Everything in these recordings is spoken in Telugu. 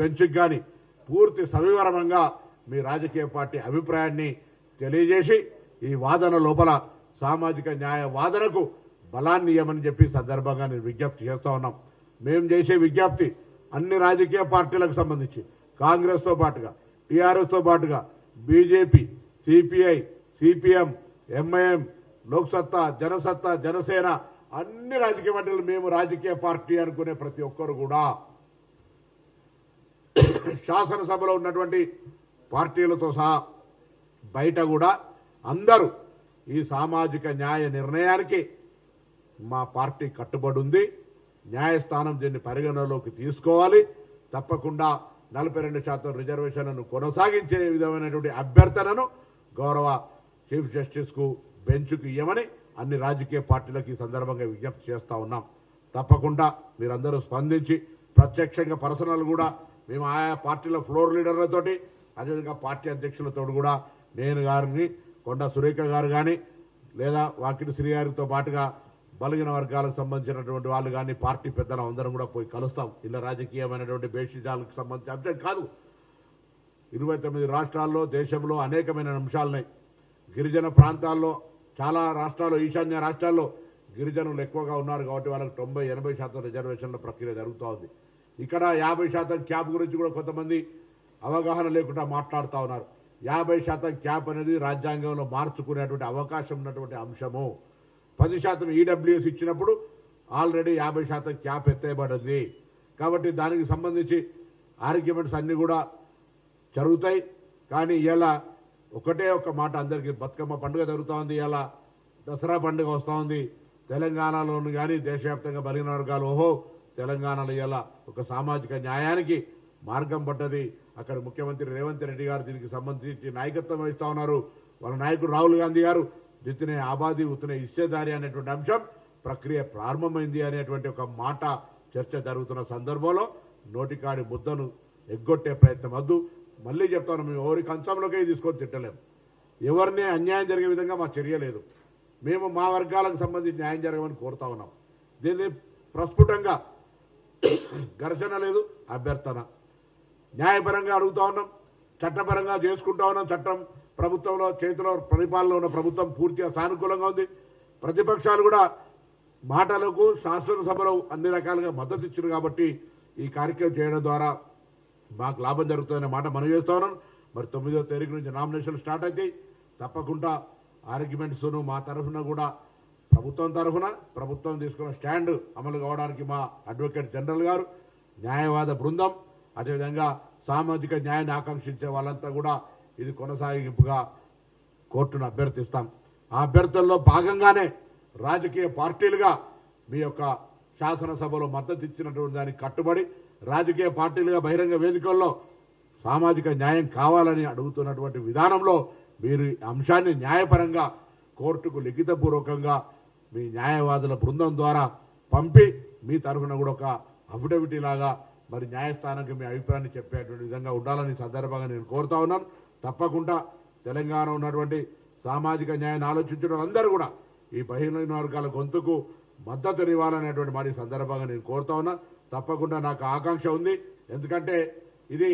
బెంచ్కి కానీ పూర్తి సవివరంగా మీ రాజకీయ పార్టీ అభిప్రాయాన్ని తెలియజేసి ఈ వాదన లోపల సామాజిక న్యాయ వాదనకు బలాన్ని ఇవ్వమని చెప్పి సందర్భంగా నేను విజ్ఞప్తి చేస్తా ఉన్నాం. మేము చేసే విజ్ఞప్తి అన్ని రాజకీయ పార్టీలకు సంబంధించి. కాంగ్రెస్తో పాటుగా టీఆర్ఎస్తో పాటుగా BJP CPI CPM MIM Loksatta Janasatta Janasena అన్ని రాజకీయ పార్టీలు మేము రాజకీయ పార్టీ అనుకునే ప్రతి ఒక్కరు కూడా శాసనసభలో ఉన్నటువంటి పార్టీలతో సహా బయట కూడా అందరూ ఈ సామాజిక న్యాయ నిర్ణయానికి మా పార్టీ కట్టుబడి ఉంది. న్యాయస్థానం దీన్ని పరిగణలోకి తీసుకోవాలి. తప్పకుండా నలభై రెండు శాతం రిజర్వేషన్లను కొనసాగించే విధమైనటువంటి అభ్యర్థనను గౌరవ చీఫ్ జస్టిస్కు బెంచ్కు ఇవ్వమని అన్ని రాజకీయ పార్టీలకు ఈ సందర్భంగా విజ్ఞప్తి చేస్తూ ఉన్నాం. తప్పకుండా మీరందరూ స్పందించి ప్రత్యక్షంగా పర్సనల్ కూడా మేము ఆయా పార్టీల ఫ్లోర్ లీడర్లతోటి అదేవిధంగా పార్టీ అధ్యక్షులతో కూడా నేను గారిని కొండ సురేఖ గారు కానీ లేదా వాకిటి శ్రీ గారితో పాటుగా బలిగిన వర్గాలకు సంబంధించినటువంటి వాళ్ళు కానీ పార్టీ పెద్దలు అందరం కూడా పోయి కలుస్తాం. ఇలా రాజకీయమైనటువంటి బేషిజాలకు సంబంధించిన అంశం కాదు. ఇరవై తొమ్మిది రాష్ట్రాల్లో దేశంలో అనేకమైన అంశాలున్నాయి. గిరిజన ప్రాంతాల్లో చాలా రాష్ట్రాల్లో ఈశాన్య రాష్ట్రాల్లో గిరిజనులు ఎక్కువగా ఉన్నారు కాబట్టి వాళ్ళకి తొంభై ఎనభై శాతం రిజర్వేషన్ల ప్రక్రియ జరుగుతూ ఉంది. ఇక్కడ యాభై శాతం క్యాప్ గురించి కూడా కొంతమంది అవగాహన లేకుండా మాట్లాడుతూ ఉన్నారు. యాభై శాతం క్యాప్ అనేది రాజ్యాంగంలో మార్చుకునేటువంటి అవకాశం ఉన్నటువంటి అంశము. పది శాతం ఈడబ్ల్యూఎస్ ఇచ్చినప్పుడు ఆల్రెడీ యాభై శాతం క్యాప్ ఎత్తేయబడింది. కాబట్టి దానికి సంబంధించి ఆర్గ్యుమెంట్స్ అన్నీ కూడా జరుగుతాయి. కానీ ఇలా ఒకటే ఒక మాట అందరికీ బతుకమ్మ పండుగ జరుగుతూ ఉంది ఇలా దసరా పండుగ వస్తూ ఉంది. తెలంగాణలోను కానీ దేశవ్యాప్తంగా బలిగిన వర్గాలు ఓహో తెలంగాణలో ఇలా ఒక సామాజిక న్యాయానికి మార్గం పడ్డది. అక్కడ ముఖ్యమంత్రి రేవంత్ రెడ్డి గారు దీనికి సంబంధించి నాయకత్వం వహిస్తా ఉన్నారు. వాళ్ళ నాయకుడు రాహుల్ గాంధీ గారు జితనే ఆబాది ఉతనే ఇచ్చేదారి అనేటువంటి అంశం ప్రక్రియ ప్రారంభమైంది అనేటువంటి ఒక మాట చర్చ జరుగుతున్న సందర్భంలో నోటికాడి ముద్దను ఎగ్గొట్టే ప్రయత్నం వద్దు. మళ్ళీ చెప్తాను మేము ఎవరి కంచంలోకే తీసుకొని తిట్టలేము ఎవరిని అన్యాయం జరిగే విధంగా మా చర్య లేదు. మేము మా వర్గాలకు సంబంధించి న్యాయం జరగమని కోరుతా ఉన్నాం. దీన్ని ప్రస్ఫుటంగా ఘర్షణ లేదు అభ్యర్థన. న్యాయపరంగా అడుగుతా ఉన్నాం చట్టపరంగా చేసుకుంటా ఉన్నాం చట్టం ప్రభుత్వంలో చేతిలో పరిపాలన ఉన్న ప్రభుత్వం పూర్తిగా సానుకూలంగా ఉంది. ప్రతిపక్షాలు కూడా మాటలకు శాసనసభలో అన్ని రకాలుగా మద్దతు ఇచ్చారు కాబట్టి ఈ కార్యక్రమం చేయడం ద్వారా మాకు లాభం జరుగుతుందనే మాట మనం చేస్తా ఉన్నాం. మరి తొమ్మిదో తారీఖు నుంచి నామినేషన్లు స్టార్ట్ అవుతాయి. తప్పకుండా ఆర్గ్యుమెంట్స్ను మా తరఫున కూడా ప్రభుత్వం తరఫున ప్రభుత్వం తీసుకున్న స్టాండ్ అమలు కావడానికి మా అడ్వకేట్ జనరల్ గారు న్యాయవాద బృందం అదేవిధంగా సామాజిక న్యాయాన్ని ఆకాంక్షించే వాళ్ళంతా కూడా ఇది కొనసాగింపుగా కోర్టును అభ్యర్థిస్తాం. ఆ అభ్యర్థనలో భాగంగానే రాజకీయ పార్టీలుగా మీ యొక్క శాసనసభలో మద్దతు ఇచ్చినటువంటి దానికి కట్టుబడి రాజకీయ పార్టీలుగా బహిరంగ వేదికల్లో సామాజిక న్యాయం కావాలని అడుగుతున్నటువంటి విధానంలో మీరు అంశాన్ని న్యాయపరంగా కోర్టుకు లిఖితపూర్వకంగా మీ న్యాయవాదుల బృందం ద్వారా పంపి మీ తరఫున కూడా ఒక అఫిడవిటీ లాగా మరి న్యాయస్థానానికి మీ అభిప్రాయాన్ని చెప్పేటువంటి విధంగా ఉండాలని సందర్భంగా నేను కోరుతా ఉన్నాను. తప్పకుండా తెలంగాణ ఉన్నటువంటి సామాజిక న్యాయాన్ని ఆలోచించడం అందరూ కూడా ఈ బహిరంగ వర్గాల గొంతుకు మద్దతునివ్వాలనేటువంటి మాట ఈ సందర్భంగా నేను కోరుతా ఉన్నా. తప్పకుండా నాకు ఆకాంక్ష ఉంది. ఎందుకంటే ఇది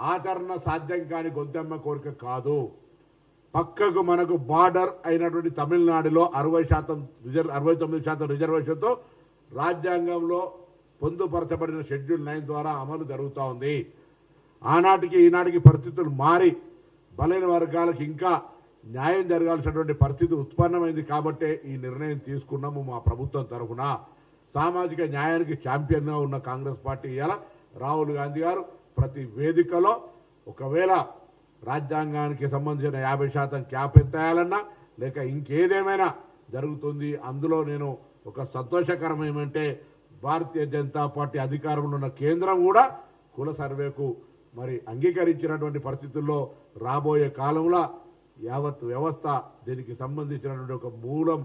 ఆచరణ సాధ్యం కాని గొంతెమ్మ కోరిక కాదు. పక్కకు మనకు బార్డర్ అయినటువంటి తమిళనాడులో అరవై శాతం రిజర్వ్ అరవై తొమ్మిది శాతం రిజర్వేషన్తో రాజ్యాంగంలో పొందుపరచబడిన షెడ్యూల్ నైన్ ద్వారా అమలు జరుగుతూ ఉంది. ఆనాటికి ఈనాటికి పరిస్థితులు మారి బలైన వర్గాలకు ఇంకా న్యాయం జరగాల్సినటువంటి పరిస్థితి ఉత్పన్నమైంది కాబట్టే ఈ నిర్ణయం తీసుకున్నాము మా ప్రభుత్వం తరఫున. సామాజిక న్యాయానికి ఛాంపియన్గా ఉన్న కాంగ్రెస్ పార్టీ ఇలా రాహుల్ గాంధీ గారు ప్రతి వేదికలో ఒకవేళ రాజ్యాంగానికి సంబంధించిన యాభై శాతం క్యాప్ ఎత్తేయాలన్నా లేక ఇంకేదేమైనా జరుగుతుంది అందులో నేను ఒక సంతోషకరం ఏమంటే భారతీయ జనతా పార్టీ అధికారంలో ఉన్న కేంద్రం కూడా కుల సర్వేకు మరి అంగీకరించినటువంటి పరిస్థితుల్లో రాబోయే కాలంలో యావత్ వ్యవస్థ దీనికి సంబంధించినటువంటి ఒక మూలం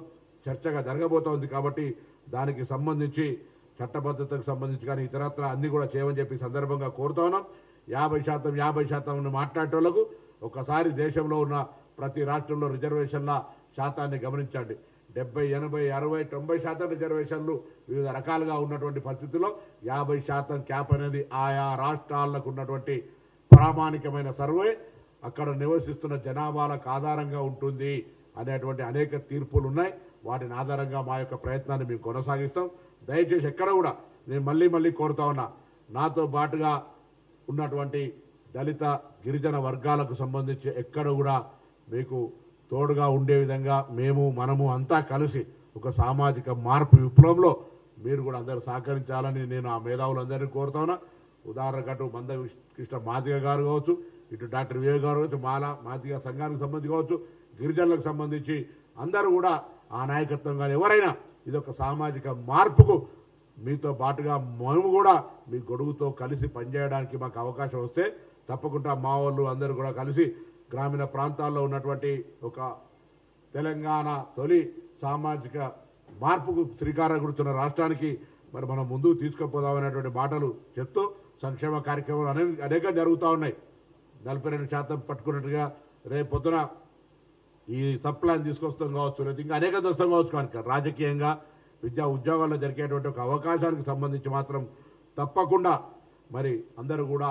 చర్చగా జరగబోతోంది కాబట్టి దానికి సంబంధించి చట్టబద్ధతకు సంబంధించి కానీ ఇతరత్ర అన్ని కూడా చేయమని చెప్పి సందర్భంగా కోరుతా ఉన్నాం. యాభై శాతం యాభై శాతం మాట్లాడేటోళ్ళకు ఒకసారి దేశంలో ఉన్న ప్రతి రాష్ట్రంలో రిజర్వేషన్ల శాతాన్ని గమనించండి. డెబ్బై ఎనభై అరవై తొంభై శాతం రిజర్వేషన్లు వివిధ రకాలుగా ఉన్నటువంటి పరిస్థితుల్లో యాభై శాతం క్యాప్ అనేది ఆయా రాష్ట్రాలకు ఉన్నటువంటి ప్రామాణికమైన సర్వే. అక్కడ నివసిస్తున్న జనాభాలకు ఆధారంగా ఉంటుంది అనేటువంటి అనేక తీర్పులు ఉన్నాయి. వాటిని ఆధారంగా మా యొక్క ప్రయత్నాన్ని మేము కొనసాగిస్తాం. దయచేసి ఎక్కడ కూడా నేను మళ్ళీ మళ్ళీ కోరుతా ఉన్నా నాతో పాటుగా ఉన్నటువంటి దళిత గిరిజన వర్గాలకు సంబంధించి ఎక్కడ కూడా మీకు తోడుగా ఉండే విధంగా మేము మనము అంతా కలిసి ఒక సామాజిక మార్పు విప్లవంలో మీరు కూడా అందరూ సహకరించాలని నేను ఆ మేధావులందరినీ కోరుతా ఉన్నా. ఉదాహరణకు అటు మంద కృష్ణ మాదిగ గారు కావచ్చు ఇటు డాక్టర్ వివేక్ గారు కావచ్చు మాల మాదిగ సంఘానికి సంబంధించి కావచ్చు గిరిజనులకు సంబంధించి అందరూ కూడా ఆ నాయకత్వం కానీ ఎవరైనా ఇది ఒక సామాజిక మార్పుకు మీతో పాటుగా మేము కూడా మీ గొడుగుతో కలిసి పనిచేయడానికి మాకు అవకాశం వస్తే తప్పకుండా మా వాళ్ళు అందరూ కూడా కలిసి గ్రామీణ ప్రాంతాల్లో ఉన్నటువంటి ఒక తెలంగాణ తొలి సామాజిక మార్పుకు శ్రీకారం చుడుతున్న రాష్ట్రానికి మరి మనం ముందుకు తీసుకుపోదామనేటువంటి మాటలు చెప్తూ సంక్షేమ కార్యక్రమాలు అనేక అనేక జరుగుతూ ఉన్నాయి. నలభై రెండు శాతం పట్టుకున్నట్టుగా రేపు పొద్దున ఈ సప్లాన్ తీసుకొస్తాం కావచ్చు లేదా ఇంకా అనేక దోస్తాం కావచ్చు కనుక రాజకీయంగా విద్యా ఉద్యోగాల్లో జరిగేటువంటి ఒక అవకాశానికి సంబంధించి మాత్రం తప్పకుండా మరి అందరూ కూడా